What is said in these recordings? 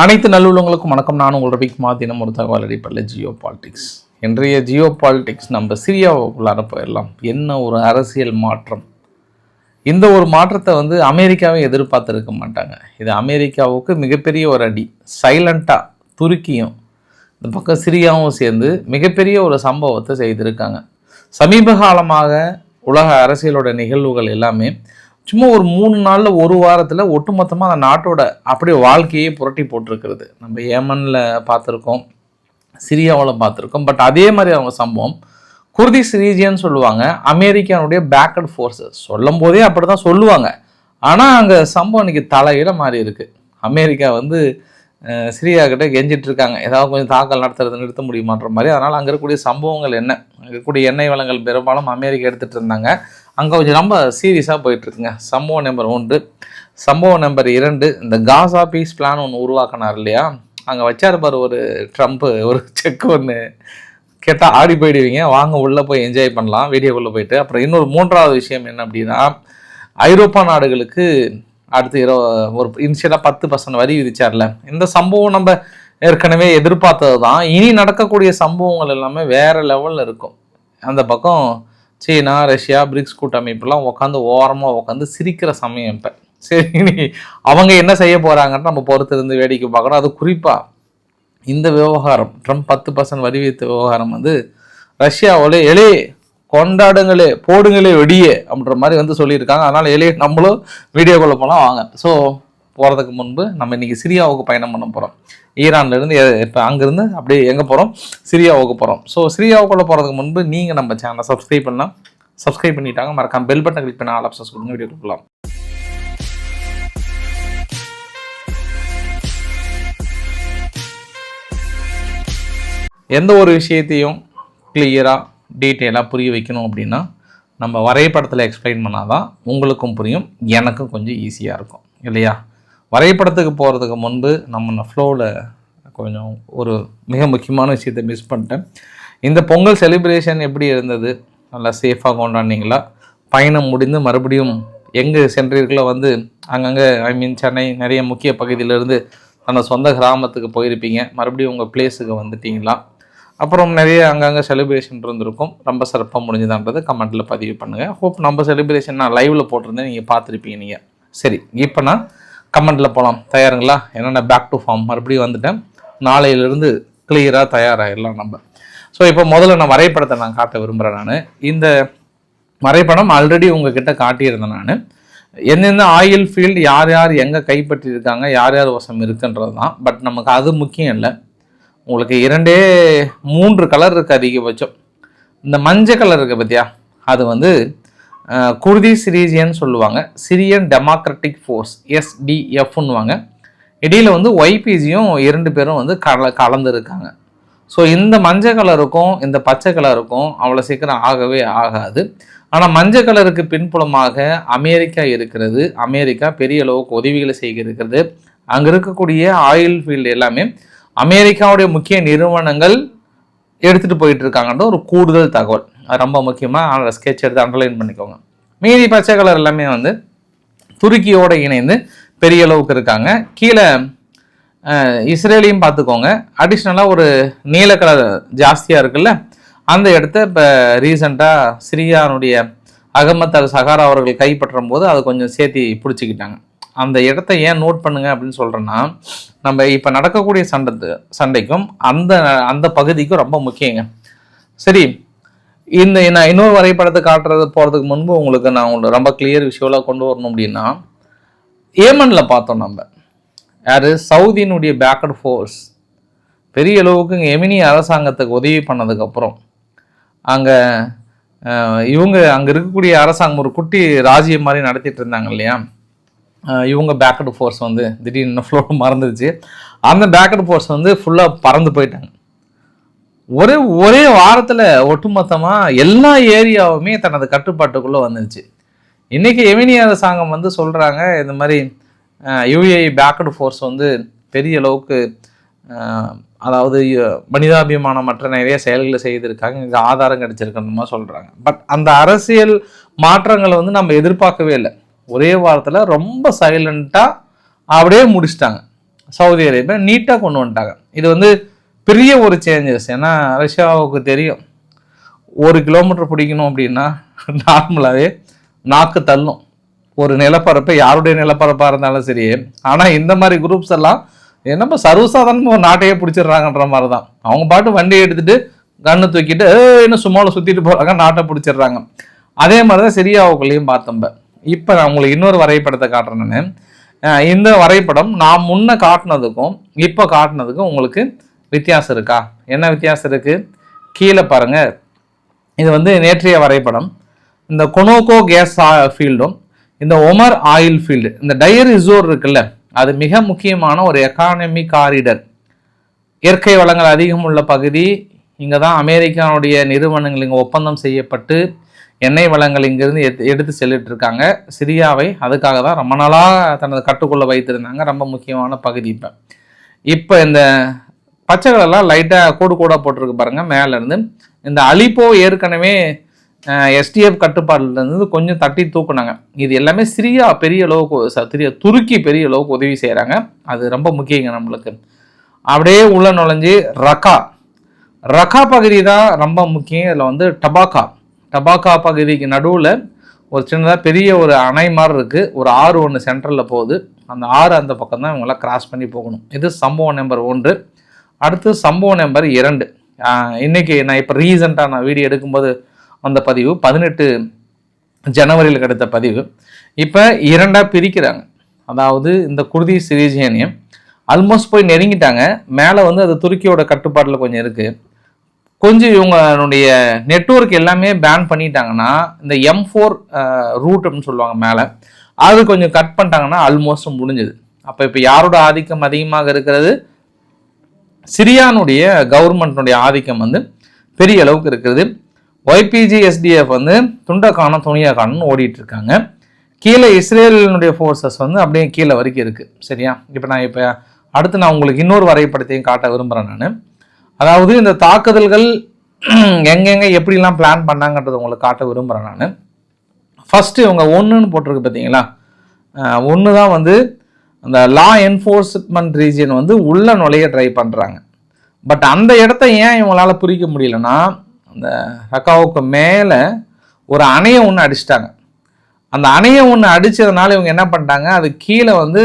அனைத்து நல்லுள்ளவங்களுக்கும் வணக்கம். நான் உங்கள் ரவிக்குமார். தினம் ஒரு தகவல் அடிப்படையில் ஜியோ பாலிடிக்ஸ். இன்றைய ஜியோ பாலிடிக்ஸ் நம்ம சிரியாவுக்குள்ளார போயிடலாம். என்ன ஒரு அரசியல் மாற்றம்? இந்த ஒரு மாற்றத்தை வந்து அமெரிக்காவே எதிர்பார்த்துருக்க மாட்டாங்க. இது அமெரிக்காவுக்கு மிகப்பெரிய ஒரு அடி. சைலண்ட்டாக துருக்கியும் இந்த பக்கம் சிரியாவும் சேர்ந்து மிகப்பெரிய ஒரு சம்பவத்தை செய்திருக்காங்க. சமீப காலமாக உலக அரசியலோட நிகழ்வுகள் எல்லாமே சும்மா ஒரு மூணு நாளில் ஒரு வாரத்தில் ஒட்டுமொத்தமாக அந்த நாட்டோட அப்படியே வாழ்க்கையே புரட்டி போட்டிருக்கிறது. நம்ம ஏமனில் பார்த்துருக்கோம் சிரியாவில் பார்த்துருக்கோம். பட் அதே மாதிரி அவங்க சம்பவம் குர்திஸ் ரீஜியன் சொல்லுவாங்க அமெரிக்கானுடைய பேக்கட் ஃபோர்ஸஸ் சொல்லும் போதே அப்படி தான் சொல்லுவாங்க. ஆனால் அங்கே சம்பவம் இன்னைக்கு தலையில் மாறி இருக்குது அமெரிக்கா வந்து சிரியா கிட்ட கெஞ்சிட்டு இருக்காங்க ஏதாவது கொஞ்சம் தாக்கல் நடத்துறது நிறுத்த முடியுமான்ற மாதிரி. அதனால் அங்கே இருக்கக்கூடிய சம்பவங்கள் என்ன? அங்கே இருக்கக்கூடிய எண்ணெய் வளங்கள் பெரும்பாலும் அமெரிக்கா எடுத்துகிட்டு இருந்தாங்க. அங்கே கொஞ்சம் ரொம்ப சீரியஸாக போயிட்டுருக்குங்க சம்பவம் நம்பர் ஒன்று. சம்பவம் நம்பர் இரண்டு. இந்த காசா பீஸ் பிளான் ஒன்று உருவாக்கினார் இல்லையா? அங்கே வச்சார் பாரு ஒரு ட்ரம்ப்பு ஒரு செக் ஒன்று கேட்டால் ஆடி போயிடுவீங்க. வாங்க உள்ளே போய் என்ஜாய் பண்ணலாம். வீடியோக்குள்ளே போயிட்டு. அப்புறம் இன்னொரு மூன்றாவது விஷயம் என்ன அப்படின்னா ஐரோப்பா நாடுகளுக்கு அடுத்து இரோ ஒரு இனிஷியலாக பத்து பர்சன்ட் வரி விதிச்சார்ல. இந்த சம்பவம் நம்ம ஏற்கனவே எதிர்பார்த்தது தான் இனி நடக்கக்கூடிய சம்பவங்கள் எல்லாமே வேறு லெவலில் இருக்கும். அந்த பக்கம் சீனா ரஷ்யா பிரிக்ஸ் கூட்டமைப்புலாம் உட்காந்து ஓரமாக உட்காந்து சிரிக்கிற சமயம் இப்போ. சரி இனி அவங்க என்ன செய்ய போகிறாங்கன்னு நம்ம பொறுத்திருந்து வேடிக்கை பார்க்கணும். அது குறிப்பாக இந்த விவகாரம் ட்ரம்ப் பத்து பர்சன்ட் வரி விதித்த விவகாரம் வந்து ரஷ்யாவோட எலே கொண்டாடுங்களே போடுங்களே வெடியே அப்படின்ற மாதிரி வந்து சொல்லியிருக்காங்க. அதனால் எலே நம்மளும் வீடியோக்குள்ளே போனால் வாங்க. ஸோ போகிறதுக்கு முன்பு நம்ம இன்னைக்கு சிரியாவுக்கு பயணம் பண்ண போகிறோம் ஈரான்லேருந்து இப்போ அங்கேருந்து அப்படியே எங்கே போகிறோம் சிரியாவுக்கு போகிறோம் ஸோ சிரியாவுக்குள்ளே போகிறதுக்கு முன்பு நீங்கள் நம்ம சேனலை சப்ஸ்கிரைப் பண்ணலாம். சப்ஸ்கிரைப் பண்ணிட்டாங்க மறக்காம பெல் பட்டன் கிளிக் பண்ண ஆல் ஆப்ஷன்ஸ் கொடுங்க வீடியோ கொடுக்கலாம் எந்த ஒரு விஷயத்தையும் கிளியராக டீட்டெயிலாக புரிய வைக்கணும் அப்படின்னா நம்ம வரைபடத்தில் எக்ஸ்பிளைன் பண்ணாதான் உங்களுக்கும் புரியும் எனக்கும் கொஞ்சம் ஈஸியாக இருக்கும். இல்லையா? வரைபடத்துக்கு போகிறதுக்கு முன்பு நம்ம ஃப்ளோவில் கொஞ்சம் ஒரு மிக முக்கியமான விஷயத்தை மிஸ் பண்ணிட்டேன். இந்த பொங்கல் செலிப்ரேஷன் எப்படி இருந்தது? நல்லா சேஃபாக கொண்டாடினீங்களா? பயணம் முடிந்து மறுபடியும் எங்கே சென்றீர்களோ வந்து அங்கங்கே ஐ மீன் சென்னை நிறைய முக்கிய பகுதியிலேருந்து தன்னோட சொந்த கிராமத்துக்கு போயிருப்பீங்க. மறுபடியும் உங்கள் பிளேஸுக்கு வந்துட்டீங்களா? அப்புறம் நிறைய அங்கங்கே செலிப்ரேஷன் இருந்திருக்கும். ரொம்ப சிறப்பாக முடிஞ்சதான்றதை கமெண்ட்டில் பதிவு பண்ணுங்கள் ஹோப் நம்ம செலிப்ரேஷன் நான் லைவில் போட்டிருந்தேன். நீங்கள் பார்த்துருப்பீங்க நீங்கள் சரி இப்போ நான் கமெண்ட்டில் போகலாம் தயாருங்களா? என்னென்ன பேக் டு ஃபார்ம் மறுபடியும் வந்துட்டேன். நாளையிலிருந்து கிளியராக தயாராகிடலாம் நம்ம. ஸோ இப்போ முதல்ல நான் வரைபடத்தை நான் காட்ட விரும்புகிறேன் நான். இந்த வரைபடம் ஆல்ரெடி உங்ககிட்ட காட்டியிருந்தேன் நான். எந்தெந்த ஆயில் ஃபீல்டு யார் யார் எங்கே கைப்பற்றியிருக்காங்க யார் யார் வசம் இருக்குன்றது தான் பட் நமக்கு அது முக்கியம் இல்லை. உங்களுக்கு இரண்டே மூன்று கலர் இருக்குது அதிகபட்சம். இந்த மஞ்சள் கலர் இருக்குது பார்த்தியா அது வந்து குருதி சிரீசியன்னு சொல்லுவாங்க. சிரியன் டெமோக்ராட்டிக் ஃபோர்ஸ் எஸ்டிஎஃப்னுவாங்க இடையில் வந்து ஒய்பிஜியும் இரண்டு பேரும் வந்து கல கலந்துருக்காங்க. ஸோ இந்த மஞ்சள் கலருக்கும் இந்த பச்சை கலருக்கும் அவ்வளோ சீக்கிரம் ஆகவே ஆகாது. ஆனால் மஞ்சள் கலருக்கு பின்புலமாக அமெரிக்கா இருக்கிறது. அமெரிக்கா பெரிய அளவுக்கு உதவிகளை செய்கிறது அங்கே இருக்கக்கூடிய ஆயில் ஃபீல்டு எல்லாமே அமெரிக்காவுடைய முக்கிய நிறுவனங்கள் எடுத்துகிட்டு போயிட்டு இருக்காங்கன்ற ஒரு கூடுதல் தகவல். அது ரொம்ப முக்கியமாக ஸ்கெட்ச் எடுத்து அண்டர்லைன் பண்ணிக்கோங்க. மீதி பச்சை கலர் எல்லாமே வந்து துருக்கியோடு இணைந்து பெரிய அளவுக்கு இருக்காங்க. கீழே இஸ்ரேலையும் பார்த்துக்கோங்க. அடிஷ்னலாக ஒரு நீல கலர் ஜாஸ்தியாக இருக்குல்ல அந்த இடத்த இப்போ ரீசண்டாக சிரியானுடைய அகமத் அல் சஹாரா அவர்கள் கைப்பற்றும் போது அதை கொஞ்சம் சேர்த்தி பிடிச்சிக்கிட்டாங்க. அந்த இடத்த ஏன் நோட் பண்ணுங்க அப்படின்னு சொல்கிறேன்னா நம்ம இப்போ நடக்கக்கூடிய சண்டை சண்டைக்கும் அந்த அந்த பகுதிக்கும் ரொம்ப முக்கியங்க. சரி இந்த நான் இன்னொரு வரைபடத்தை காட்டுறது போகிறதுக்கு முன்பு உங்களுக்கு நான் உங்களுக்கு ரொம்ப கிளியர் விஷுவலாக கொண்டு வரணும் அப்படின்னா ஏமனில் பார்த்தோம் நம்ம. யார்? சவுதியினுடைய பேக்கட் ஃபோர்ஸ் பெரிய அளவுக்கு இங்கே எமினி அரசாங்கத்துக்கு உதவி பண்ணதுக்கப்புறம் அங்கே இவங்க அங்கே இருக்கக்கூடிய அரசாங்கம் ஒரு குட்டி ராஜ்யம் மாதிரி நடத்திட்டு இருந்தாங்க இல்லையா? இவங்க பேக்கட் ஃபோர்ஸ் வந்து திடீர்னு ஃப்ளோ மறந்துடுச்சு. அந்த பேக்கட் ஃபோர்ஸ் வந்து ஃபுல்லாக பறந்து போயிட்டாங்க. ஒரே ஒரே வாரத்தில் ஒட்டுமொத்தமாக எல்லா ஏரியாவுமே தனது கட்டுப்பாட்டுக்குள்ளே வந்துருச்சு இன்றைக்கி எமினி அரசாங்கம் வந்து சொல்கிறாங்க இந்த மாதிரி யூஏஇ பேக்கடு ஃபோர்ஸ் வந்து பெரிய அளவுக்கு அதாவது மனிதாபிமானம் மனிதாபிமானமற்ற நிறைய செயல்களை செய்திருக்காங்க இங்கே ஆதாரம் கிடச்சிருக்கணுமா சொல்கிறாங்க பட் அந்த அரசியல் மாற்றங்களை வந்து நம்ம எதிர்பார்க்கவே இல்லை. ஒரே வாரத்தில் ரொம்ப சைலண்ட்டாக அப்படியே முடிச்சிட்டாங்க. சவுதி அரேபியா நீட்டாக கொண்டு வந்துட்டாங்க. இது வந்து பெரிய ஒரு சேஞ்சஸ் ஏன்னா ரஷ்யாவுக்கு தெரியும். ஒரு கிலோமீட்டர் பிடிக்கணும் அப்படின்னா நார்மலாகவே நாக்கு தள்ளும். ஒரு நிலப்பரப்பு யாருடைய நிலப்பரப்பாக இருந்தாலும் சரி. ஆனால் இந்த மாதிரி குரூப்ஸ் எல்லாம் என்னப்போ சர்வசாதாரணமாக ஒரு நாட்டையே பிடிச்சிடுறாங்கன்ற மாதிரி தான் அவங்க பாட்டு வண்டியை எடுத்துகிட்டு கண்ணு தூக்கிட்டு இன்னும் சும்மாவில் சுற்றிட்டு போகிறாங்க நாட்டை பிடிச்சிடுறாங்க. அதே மாதிரி தான் சிரியாவுக்குள்ளேயும் பார்த்தம்ப இப்போ நான் உங்களுக்கு இன்னொரு வரைபடத்தை காட்டுறேன் நான். இந்த வரைபடம் நான் முன்ன காட்டினதுக்கும் இப்போ காட்டினதுக்கும் உங்களுக்கு வித்தியாசம் இருக்கா? என்ன வித்தியாசம் இருக்குது கீழே பாருங்கள் இது வந்து நேற்றைய வரைபடம். இந்த கொனோகோ கேஸ் ஃபீல்டும் இந்த ஒமர் ஆயில் ஃபீல்டு இந்த டயர் ரிசோர் இருக்குல்ல அது மிக முக்கியமான ஒரு எக்கானமி காரிடர். இயற்கை வளங்கள் அதிகம் உள்ள பகுதி இங்கே தான் அமெரிக்காவுடைய நிறுவனங்கள் இங்கே ஒப்பந்தம் செய்யப்பட்டு எண்ணெய் வளங்கள் இங்கிருந்து எடுத்து எடுத்து செல்லிட்டு இருக்காங்க சிரியாவை அதுக்காக தான் ரொம்ப நாளாக தனது கட்டுக்குள்ளே வைத்திருந்தாங்க. ரொம்ப முக்கியமான பகுதி இப்போ. இப்போ இந்த பச்சை கலர்லாம் லைட்டாக கூடு கூடாக போட்டிருக்கு பாருங்கள் மேலேருந்து. இந்த அலிப்போ ஏற்கனவே எஸ்டிஎஃப் கட்டுப்பாடுல இருந்து கொஞ்சம் தட்டி தூக்குனாங்க. இது எல்லாமே சிரியா பெரிய அளவுக்கு சிரியா துருக்கி பெரிய அளவுக்கு உதவி செய்கிறாங்க அது ரொம்ப முக்கியங்க நம்மளுக்கு. அப்படியே உள்ள நுழைஞ்சு ரக்கா. ரக்கா பகுதி தான் ரொம்ப முக்கியம். இதில் வந்து டபாக்கா. டபாக்கா பகுதிக்கு நடுவில் ஒரு சின்னதாக பெரிய ஒரு அணை மாதிரி இருக்குது ஒரு ஆறு ஒன்று சென்ட்ரலில் போகுது. அந்த ஆறு அந்த பக்கம் தான் இவங்களாம் கிராஸ் பண்ணி போகணும். இது சம்பவம் நம்பர் ஒன்று. அடுத்து சம்பவம் நம்பர் இரண்டு. இன்றைக்கி நான் இப்போ ரீசெண்டாக நான் வீடியோ எடுக்கும்போது அந்த பதிவு பதினெட்டு ஜனவரியில் கிடைத்த பதிவு. இப்போ இரண்டாக பிரிக்கிறாங்க. அதாவது இந்த குருதி சிரிஜேனியம் ஆல்மோஸ்ட் போய் நெருங்கிட்டாங்க. மேலே வந்து அது துருக்கியோட கட்டுப்பாட்டில் கொஞ்சம் இருக்குது கொஞ்சம் இவங்களுடைய நெட்வொர்க் எல்லாமே பேன் பண்ணிட்டாங்கன்னா இந்த எம் ஃபோர் ரூட் அப்படின்னு சொல்லுவாங்க மேலே அது கொஞ்சம் கட் பண்ணிட்டாங்கன்னா ஆல்மோஸ்ட் முடிஞ்சது. அப்போ இப்போ யாரோட ஆதிக்கம் அதிகமாக இருக்கிறது? சிரியானுடைய கவர்மெண்ட்னுடைய ஆதிக்கம் வந்து பெரிய அளவுக்கு இருக்குது. ஒய்பிஜி எஸ்டிஎஃப் வந்து துண்டை துணியாக்கானு ஓடிட்டு இருக்காங்க கீழே இஸ்ரேலினுடைய ஃபோர்ஸஸ் வந்து அப்படியே கீழே வரைக்கும் இருக்குது சரியா? இப்போ நான் இப்போ அடுத்து நான் உங்களுக்கு இன்னொரு வரைபடத்தையும் காட்ட விரும்புகிறேன் நான். அதாவது இந்த தாக்குதல்கள் எங்கெங்கே எப்படிலாம் பிளான் பண்ணாங்கன்றது உங்களுக்கு காட்ட விரும்புகிறேன் நான். ஃபஸ்ட்டு இவங்க ஒன்றுன்னு போட்டிருக்கு பார்த்தீங்களா ஒன்று தான் வந்து அந்த லா என்ஃபோர்ஸ்மெண்ட் ரீஜியன் வந்து உள்ள நுழைய ட்ரை பண்ணுறாங்க பட் அந்த இடத்த ஏன் இவங்களால புரிக்க முடியலன்னா அந்த ரக்காவுக்கு மேலே ஒரு அணையை ஒன்று அடிச்சிட்டாங்க. அந்த அணையை ஒன்று அடித்ததுனால இவங்க என்ன பண்ணிட்டாங்க? அது கீழே வந்து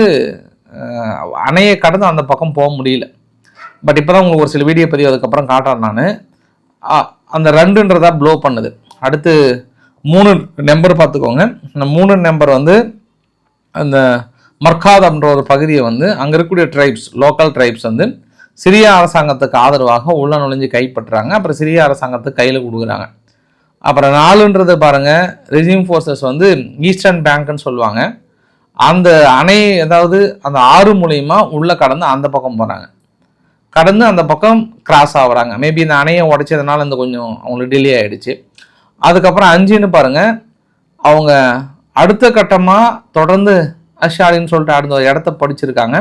அணையை கடந்து அந்த பக்கம் போக முடியல. பட் இப்போ தான் உங்களுக்கு ஒரு சில வீடியோ பதிவு அதுக்கப்புறம் காட்டுறேன் நான். அந்த ரெண்டுன்றதா ப்ளோ பண்ணுது. அடுத்து மூணு நம்பர் பார்த்துக்கோங்க. இந்த மூணு நம்பர் வந்து அந்த மர்காத் அப்படின்ற ஒரு பகுதியை வந்து அங்கே இருக்கக்கூடிய ட்ரைப்ஸ் லோக்கல் ட்ரைப்ஸ் வந்து சிரியா அரசாங்கத்துக்கு ஆதரவாக உள்ள நுழைஞ்சு கைப்பற்றுறாங்க. அப்புறம் சிறிய அரசாங்கத்துக்கு கையில் கொடுக்குறாங்க. அப்புறம் நாலுன்றது பாருங்கள் ரெஜிம் ஃபோர்ஸஸ் வந்து ஈஸ்டர்ன் பேங்க்னு சொல்லுவாங்க. அந்த அணை அதாவது அந்த ஆறு மூலயமா உள்ளே கடந்து அந்த பக்கம் போகிறாங்க கடந்து அந்த பக்கம் கிராஸ் ஆகுறாங்க. மேபி இந்த அணையை உடைச்சதுனால இந்த கொஞ்சம் அவங்களுக்கு டிலே ஆகிடுச்சு அதுக்கப்புறம் அஞ்சுன்னு பாருங்கள் அவங்க அடுத்த கட்டமாக தொடர்ந்து அஷாலின்னு சொல்லிட்டு அடுத்த ஒரு இடத்த படிச்சிருக்காங்க.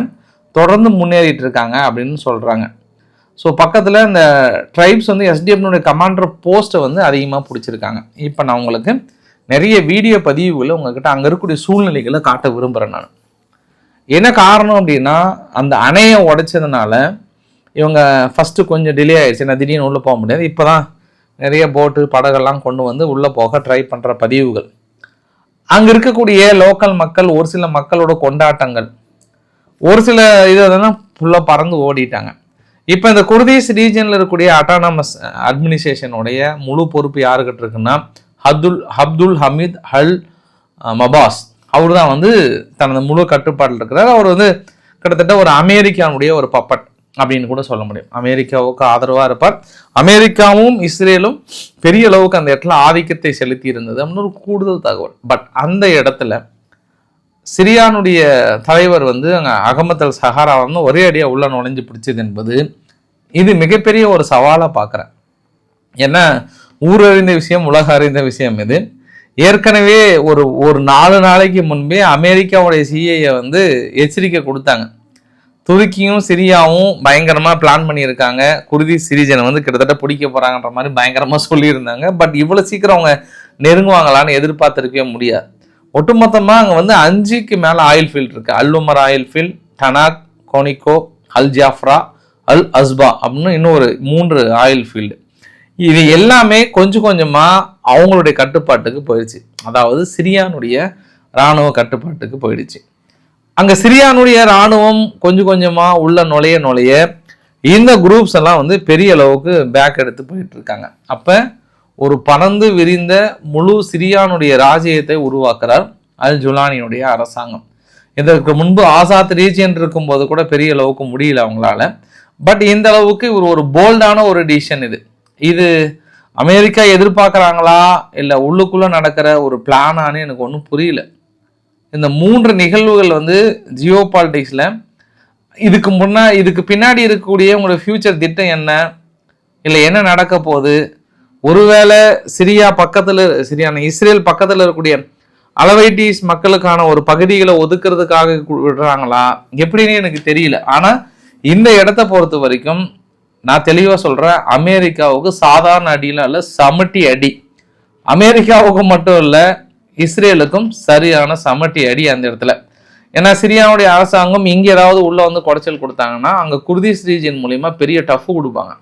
தொடர்ந்து முன்னேறிட்டு இருக்காங்க அப்படின்னு சொல்கிறாங்க ஸோ பக்கத்தில் இந்த ட்ரைப்ஸ் வந்து எஸ்டிஎஃப்னுடைய கமாண்டர் போஸ்ட்டை வந்து அதிகமாக பிடிச்சிருக்காங்க. இப்போ நான் உங்களுக்கு நிறைய வீடியோ பதிவுகளை உங்ககிட்ட அங்கே இருக்கக்கூடிய சூழ்நிலைகளை காட்ட விரும்புகிறேன் நான். என்ன காரணம் அப்படின்னா அந்த அணையை உடைச்சதுனால இவங்க ஃபஸ்ட்டு கொஞ்சம் டிலே ஆகிடுச்சு நான் திடீர்னு உள்ளே போக முடியாது. இப்போ தான் நிறைய போட்டு படகெல்லாம் கொண்டு வந்து உள்ளே போக ட்ரை பண்ணுற பதிவுகள். அங்கே இருக்கக்கூடிய லோக்கல் மக்கள் ஒரு சில மக்களோட கொண்டாட்டங்கள். ஒரு சில இதெல்லாம் ஃபுல்லாக பறந்து ஓடிட்டாங்க. இப்போ இந்த குர்தீஸ் ரீஜனில் இருக்கக்கூடிய அட்டானமஸ் அட்மினிஸ்ட்ரேஷனுடைய முழு பொறுப்பு யாருக்கிட்ட இருக்குன்னா ஹப்துல் அப்துல் ஹமீத் ஹல் மபாஸ். அவர் தான் வந்து தனது முழு கட்டுப்பாட்டில் இருக்கிறார். அவர் வந்து கிட்டத்தட்ட ஒரு அமெரிக்கானுடைய ஒரு பப்பட். அப்படின்னு கூட சொல்ல முடியும். அமெரிக்காவுக்கு ஆதரவாக இருப்பார். அமெரிக்காவும் இஸ்ரேலும் பெரிய அளவுக்கு அந்த இடத்துல ஆதிக்கத்தை செலுத்தி இருந்தது அப்படின்னு ஒரு கூடுதல் தகவல். பட் அந்த இடத்துல சிரியானுடைய தலைவர் வந்து அங்கே அகமத் அல் சஹாரா வந்து ஒரே அடியாக உள்ள நுழைஞ்சு பிடிச்சது என்பது இது மிகப்பெரிய ஒரு சவாலாக பார்க்குறேன் ஏன்னா ஊர் அறிந்த விஷயம் உலக அறிந்த விஷயம் இது. ஏற்கனவே ஒரு ஒரு நாலு நாளைக்கு முன்பே அமெரிக்காவுடைய சிஐயை வந்து எச்சரிக்கை கொடுத்தாங்க. துருக்கியும் சிரியாவும் பயங்கரமாக பிளான் பண்ணியிருக்காங்க. குருதி சிரிஜனை வந்து கிட்டத்தட்ட பிடிக்க போகிறாங்கன்ற மாதிரி பயங்கரமாக சொல்லியிருந்தாங்க. பட் இவ்வளோ சீக்கிரம் அவங்க நெருங்குவாங்களான்னு எதிர்பார்த்துருக்கவே முடியாது. ஒட்டுமொத்தமாக அங்கே வந்து அஞ்சுக்கு மேலே ஆயில் ஃபீல்ட் இருக்குது Al Umar oil field Tanakh கோனிகோ Al Jofra அல் அஸ்பா அப்படின்னு இன்னொரு மூன்று ஆயில் ஃபீல்டு இது எல்லாமே கொஞ்சம் கொஞ்சமாக அவங்களுடைய கட்டுப்பாட்டுக்கு போயிடுச்சு. அதாவது சிரியானுடைய இராணுவ கட்டுப்பாட்டுக்கு போயிடுச்சு. அங்கே சிரியானுடைய இராணுவம் கொஞ்சம் கொஞ்சமாக உள்ள நுழைய நுழைய இந்த குரூப்ஸ் எல்லாம் வந்து பெரிய அளவுக்கு பேக் எடுத்து போயிட்டு இருக்காங்க. அப்போ ஒரு பறந்து விரிந்த முழு சிரியானுடைய ராஜ்யத்தை உருவாக்குறார் அல் ஜுலானியுடைய அரசாங்கம். இதற்கு முன்பு ஆசாத் ரீஜியன் இருக்கும்போது கூட பெரிய அளவுக்கு முடியல அவங்களால. பட் இந்த அளவுக்கு இவர் ஒரு போல்டான ஒரு டிசிஷன் இது. இது அமெரிக்கா எதிர்பார்க்குறாங்களா? இல்லை உள்ளுக்குள்ளே நடக்கிற ஒரு பிளானான்னு எனக்கு ஒன்றும் புரியல. இந்த மூன்று நிகழ்வுகள் வந்து ஜியோ பாலிட்டிக்ஸில் இதுக்கு முன்னா இதுக்கு பின்னாடி இருக்கக்கூடிய உங்களோட ஃப்யூச்சர் திட்டம் என்ன? இல்லை என்ன நடக்க போகுது? ஒருவேளை சிரியா பக்கத்தில் சிரியான இஸ்ரேல் பக்கத்தில் இருக்கக்கூடிய அலவைட்டிஸ் மக்களுக்கான ஒரு பகுதிகளை ஒதுக்குறதுக்காக விடுறாங்களா? எப்படின்னு எனக்கு தெரியல. ஆனால் இந்த இடத்த பொறுத்த வரைக்கும் நான் தெளிவாக சொல்கிறேன் அமெரிக்காவுக்கு சாதாரண அடியில் இல்லை சமட்டி அடி. அமெரிக்காவுக்கு மட்டும் இல்லை இஸ்ரேலுக்கும் சரியான சமட்டி அடி அந்த இடத்துல. ஏன்னா சிரியாவுடைய அரசாங்கம் இங்கே ஏதாவது உள்ளே வந்து குடைச்சல் கொடுத்தாங்கன்னா அங்கே குர்திஸ் ரீஜன் மூலிமா பெரிய டஃப் கொடுப்பாங்க.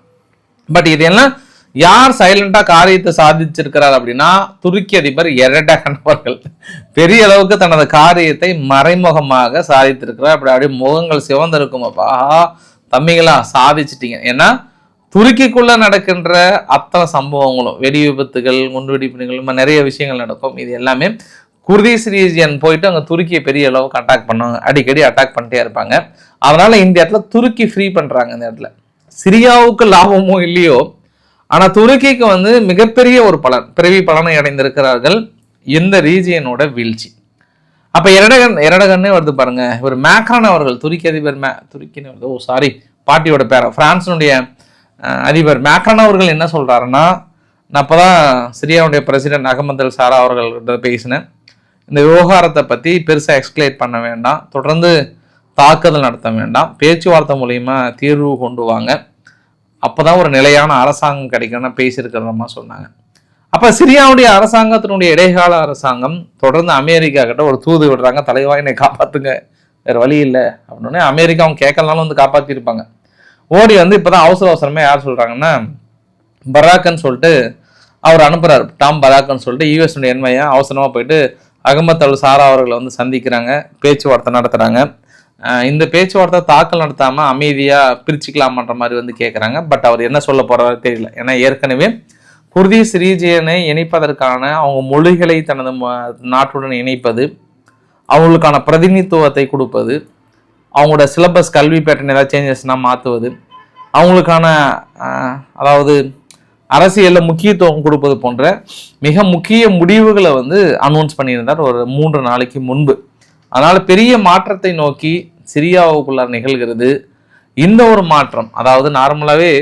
பட் இதெல்லாம் யார் சைலண்டாக காரியத்தை சாதிச்சிருக்கிறார் அப்படின்னா துருக்கி அதிபர் எரடகன் அவர்கள். பெரிய அளவுக்கு தனது காரியத்தை மறைமுகமாக சாதித்திருக்கிறார். அப்படி அப்படியே முகங்கள் சிவந்திருக்கும் அப்பா சாதிச்சிட்டிங்க. தம்பிகளா ஏன்னா துருக்கிக்குள்ள நடக்கின்ற அத்தனை சம்பவங்களும் வெடி விபத்துகள் குண்டுவெடிப்பு நிகழ்வு நிறைய விஷயங்கள் நடக்கும். இது எல்லாமே குர்திஸ் ரீஜியன் போயிட்டு அங்கே துருக்கியை பெரிய அளவுக்கு அட்டாக் பண்ணுவாங்க. அடிக்கடி அட்டாக் பண்ணிட்டே இருப்பாங்க. அதனால இந்த இடத்துல துருக்கி ஃப்ரீ பண்றாங்க இந்த இடத்துல. சிரியாவுக்கு லாபமோ இல்லையோ ஆனா துருக்கிக்கு வந்து மிகப்பெரிய ஒரு பலன் பிறவி பலனை அடைந்திருக்கிறார்கள் இந்த ரீஜியனோட வீழ்ச்சி. அப்ப எரடகன் எரடகன்னே வருது பாருங்க. இவர் மேக்ரான் அவர்கள் துருக்கி அதிபர் மே துருக்கின்னு வருது. ஓ சாரி பாட்டியோட பேர பிரான்ஸினுடைய அதிபர் மேக்ரான் அவர்கள் என்ன சொல்கிறாருன்னா நான் அப்பதான் சிரியாவுடைய பிரசிடென்ட் அகமதல் சாரா அவர்கள்கிட்ட பேசினேன். இந்த விவகாரத்தை பற்றி பெருசாக எக்ஸ்பிளேட் பண்ண வேண்டாம். தொடர்ந்து தாக்குதல் நடத்த வேண்டாம். பேச்சுவார்த்தை மூலயமா தீர்வு கொண்டு வாங்க. அப்பதான் ஒரு நிலையான அரசாங்கம் கிடைக்கும்னு பேசியிருக்கிறமா சொன்னாங்க. அப்போ சிரியாவுடைய அரசாங்கத்தினுடைய இடைக்கால அரசாங்கம் தொடர்ந்து அமெரிக்கா கிட்ட ஒரு தூது விடுறாங்க. தலைவா என்னை காப்பாற்றுங்க வேறு வழி இல்லை. அப்படின்னு அமெரிக்கா அவங்க கேட்கலனாலும் வந்து காப்பாற்றிருப்பாங்க ஓடி வந்து இப்போதான் அவசர அவசரமே யார் சொல்றாங்கன்னா பராக்குன்னு சொல்லிட்டு அவர் அனுப்புறாரு. டாம் பராக்குன்னு சொல்லிட்டு யூஎஸ் என்மையா அவசரமா போயிட்டு அகமத் அல் சாரா அவர்களை வந்து சந்திக்கிறாங்க பேச்சுவார்த்தை நடத்துறாங்க. இந்த பேச்சுவார்த்தை தாக்கல் நடத்தாம அமைதியா பிரிச்சுக்கலாமன்ற மாதிரி வந்து கேட்குறாங்க பட் அவர் என்ன சொல்ல போறாரு தெரியல. ஏன்னா ஏற்கனவே குர்தி சிரீஜியனை இணைப்பதற்கான அவங்க மொழிகளை தனது நாட்டுடன் இணைப்பது அவங்களுக்கான பிரதிநிதித்துவத்தை கொடுப்பது அவங்களோட சிலபஸ் கல்வி பேட்டர்ன் ஏதாவது சேஞ்சஸ்னால் மாற்றுவது அவங்களுக்கான அதாவது அரசியலில் முக்கியத்துவம் கொடுப்பது போன்ற மிக முக்கிய முடிவுகளை வந்து அனௌன்ஸ் பண்ணியிருந்தார் ஒரு மூன்று நாளைக்கு முன்பு. அதனால் பெரிய மாற்றத்தை நோக்கி சிரியாவுக்குள்ள நிகழ்கிறது. இந்த ஒரு மாற்றம் அதாவது நார்மலாகவே